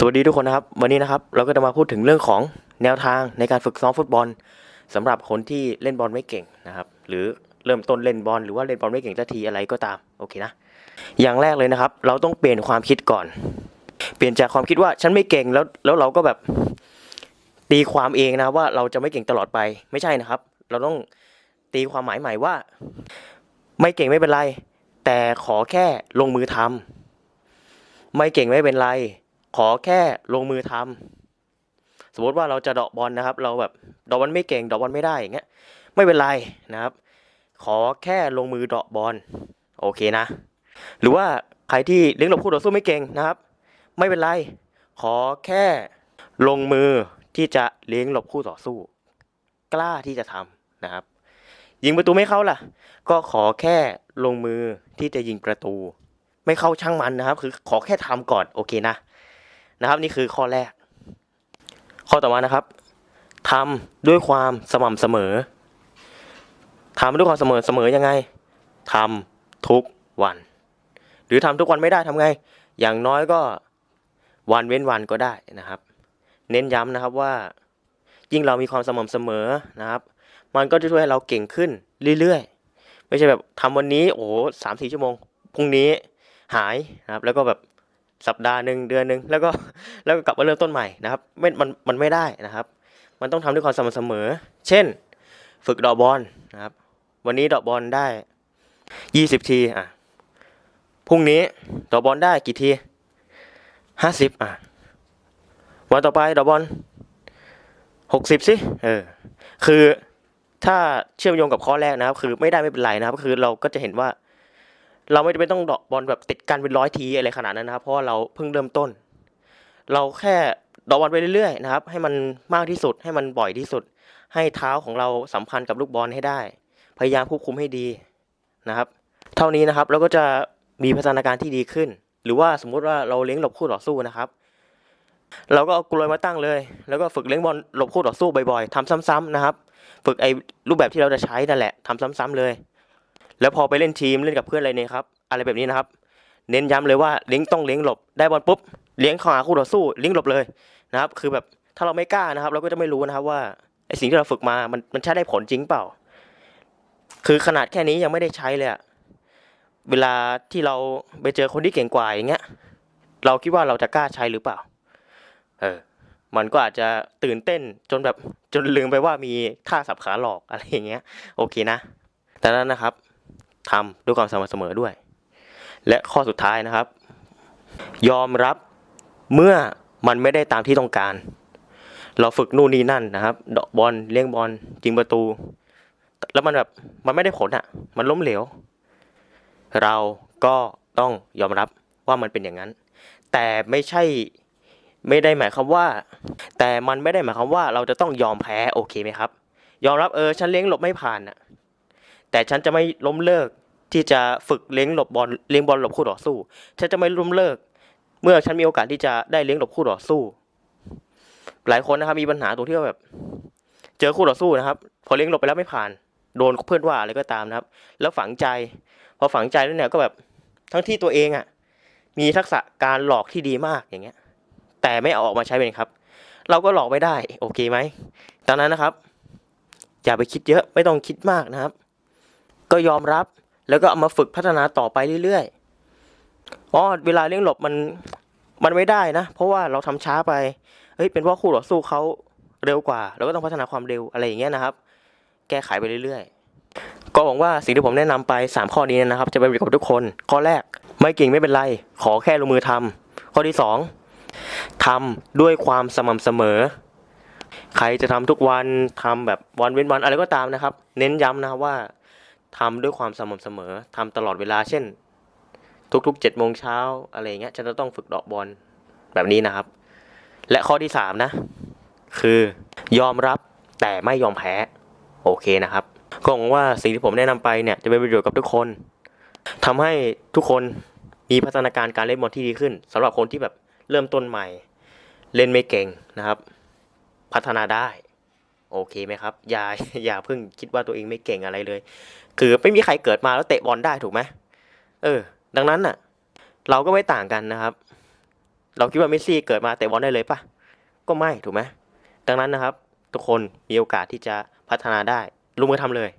สวัสดีทุกคนนะครับ วันนี้นะครับเราก็จะมาพูดถึงเรื่องของแนวทางในการฝึกซ้อมฟุตบอลสำหรับคนที่เล่นบอลไม่เก่งนะครับ หรือเริ่มต้นเล่นบอลหรือว่าเล่นบอลไม่เก่งสักทีอะไรก็ตามโอเคนะอย่างแรกเลยนะครับ เราต้องเปลี่ยนความคิดก่อน เปลี่ยนจากความคิดว่าฉันไม่เก่งแล้วแล้วเราก็แบบตีความเองนะว่าเราจะไม่เก่งตลอดไปไม่ใช่นะครับ เราต้องตีความหมายใหม่ว่า ไม่เก่งไม่เป็นไร แต่ขอแค่ลงมือทำไม่เก่งไม่เป็นไร ขอแค่ลงมือทำสมมติว่าเราจะเดาะบอลนะครับ เราแบบเดาะบอลไม่เก่งเดาะบอลไม่ได้อย่างเงี้ยไม่เป็นไรนะครับ ขอแค่ลงมือเดาะบอลโอเคนะ หรือว่าใครที่เลี้ยงหลบคู่ต่อสู้ไม่เก่งนะครับ ไม่เป็นไร ขอแค่ลงมือที่จะเลี้ยงหลบคู่ต่อสู้ กล้าที่จะทำนะครับ ยิงประตูไม่เข้าล่ะ ก็ขอแค่ลงมือที่จะยิงประตู ไม่เข้าช่างมันนะครับ คือขอแค่ทำก่อนโอเคนะ นะครับ นี่คือข้อแรก ข้อต่อมานะครับทำด้วยความสม่ำเสมอทำด้วยความเสมอเสมอยังไงทำทุกวัน หรือทำทุกวันไม่ได้ทำไง อย่างน้อยก็วันเว้นวันก็ได้นะครับ เน้นย้ำนะครับว่า ยิ่งเรามีความสม่ำเสมอนะครับ มันก็จะช่วยให้เราเก่งขึ้นเรื่อยๆ ไม่ใช่แบบทำวันนี้โอ้สามสี่ชั่วโมงพรุ่งนี้หายนะครับ แล้วก็แบบ สัปดาห์หนึ่งเดือนหนึ่งแล้วก็แล้วก็กลับมาเริ่มต้นใหม่นะครับไม่มันมันไม่ได้นะครับ มันต้องทำด้วยความสม่ำเสมอ เช่น ฝึกดอกบอลนะครับ วันนี้ดอกบอลได้ยี่สิบทีอะพรุ่งนี้ดอกบอลได้กี่ทีห้าสิบอะวันต่อไปดอกบอลหกสิบสิเออคือถ้าเชื่อมโยงกับข้อแรกนะครับ คือไม่ได้ไม่เป็นไรนะครับ คือเราก็จะเห็นว่า เราไม่จำเป็นต้องเดอกบอลแบบติดกันเป็นร้อยทีอะไรขนาดนั้นนะครับ เพราะเราเพิ่งเริ่มต้น เราแค่เดอกบอลไปเรื่อยๆนะครับ ให้มันมากที่สุด ให้มันบ่อยที่สุด ให้เท้าของเราสัมพันธ์กับลูกบอลให้ได้ พยายามควบคุมให้ดีนะครับ เท่านี้นะครับเราก็จะมีพัฒนาการที่ดีขึ้น หรือว่าสมมุติว่าเราเลี้ยงหลบคู่ต่อสู้นะครับ เราก็เอากลวยมาตั้งเลย แล้วก็ฝึกเลี้ยงบอลหลบคู่ต่อสู้บ่อยๆทำซ้ำๆนะครับ ฝึกไอ้รูปแบบที่เราจะใช้นั่นแหละทำซ้ำๆเลย แล้วพอไปเล่นทีมเล่นกับเพื่อนอะไรเนี่ยครับอะไรแบบนี้นะครับ เน้นย้ำเลยว่าเลี้ยงต้องเลี้ยงหลบได้บอลปุ๊บเลี้ยงขาหาคู่ต่อสู้เลี้ยงหลบเลยนะครับ คือแบบถ้าเราไม่กล้านะครับ เราก็จะไม่รู้นะครับว่าไอสิ่งที่เราฝึกมามันมันใช้ได้ผลจริงเปล่า คือขนาดแค่นี้ยังไม่ได้ใช้เลยอะเวลาที่เราไปเจอคนที่เก่งกว่าอย่างเงี้ย เราคิดว่าเราจะกล้าใช้หรือเปล่า เออ มันก็อาจจะตื่นเต้นจนแบบจนลืมไปว่ามีท่าสับขาหลอกอะไรอย่างเงี้ย โอเคนะ แต่นั้นนะครับ ทำด้วยความสม่ำเสมอด้วย และข้อสุดท้ายนะครับ ยอมรับเมื่อมันไม่ได้ตามที่ต้องการ เราฝึกนู่นนี่นั่นนะครับเดาะบอลเลี้ยงบอลยิงประตู แล้วมันแบบมันไม่ได้ผลอะ มันล้มเหลว เราก็ต้องยอมรับว่ามันเป็นอย่างนั้น แต่ไม่ใช่ไม่ได้หมายความว่า แต่มันไม่ได้หมายความว่าเราจะต้องยอมแพ้โอเคไหมครับ ยอมรับเออฉันเลี้ยงหลบไม่ผ่านอะ แต่ฉันจะไม่ล้มเลิกที่จะฝึกเลี้ยงหลบบอลเลี้ยงบอลหลบคู่ต่อสู้ ฉันจะไม่ล้มเลิก เมื่อฉันมีโอกาสที่จะได้เลี้ยงหลบคู่ต่อสู้ หลายคนนะครับมีปัญหาตรงที่ว่าแบบ เจอคู่ต่อสู้นะครับ พอเลี้ยงหลบไปแล้วไม่ผ่าน โดนเพื่อนว่าอะไรก็ตามนะครับ แล้วฝังใจ พอฝังใจแล้วเนี่ยก็แบบทั้งที่ตัวเองอะมีทักษะการหลอกที่ดีมากอย่างเงี้ย แต่ไม่เอาออกมาใช้เป็นครับ เราก็หลอกไม่ได้ โอเคไหมดังนั้นนะครับ อย่าไปคิดเยอะไม่ต้องคิดมากนะครับ ก็ยอมรับแล้วก็เอามาฝึกพัฒนาต่อไปเรื่อยๆอ๋อเวลาเลี้ยงหลบมันมันไม่ได้นะ เพราะว่าเราทำช้าไปเฮ้ยเป็นเพราะคู่ต่อสู้เขาเร็วกว่า เราก็ต้องพัฒนาความเร็วอะไรอย่างเงี้ยนะครับ แก้ไขไปเรื่อยๆ ก็หวังว่าสิ่งที่ผมแนะนำไป 3 ข้อนี้นะครับ จะเป็นประโยชน์กับทุกคน ข้อแรกไม่เก่งไม่เป็นไร ขอแค่ลงมือทำข้อที่ 2ทำด้วยความสม่ำเสมอ ใครจะทำทุกวันทำแบบวันเว้นวันอะไรก็ตามนะครับ เน้นย้ำนะว่า ทำด้วยความสม่ำเสมอทำตลอดเวลาเช่น ทุกๆเจ็ดโมงเช้าอะไรเงี้ยฉันจะต้องฝึกดอกบอลแบบนี้นะครับ และข้อที่สามนะ คือยอมรับแต่ไม่ยอมแพ้ โอเคนะครับ ก็หวังว่าสิ่งที่ผมแนะนำไปเนี่ยจะเป็นประโยชน์กับทุกคนทำให้ทุกคนมีพัฒนาการการเล่นบอลที่ดีขึ้นสำหรับคนที่แบบเริ่มต้นใหม่ เล่นไม่เก่งนะครับ พัฒนาได้ โอเคไหมครับ อย่าอย่าเพิ่งคิดว่าตัวเองไม่เก่งอะไรเลย คือไม่มีใครเกิดมาแล้วเตะบอลได้ถูกไหมเออ ดังนั้นน่ะ เราก็ไม่ต่างกันนะครับ เราคิดว่าเมสซี่เกิดมาเตะบอลได้เลยปะก็ไม่ถูกไหมดังนั้นนะครับ ทุกคนมีโอกาสที่จะพัฒนาได้ลงมือทำเลย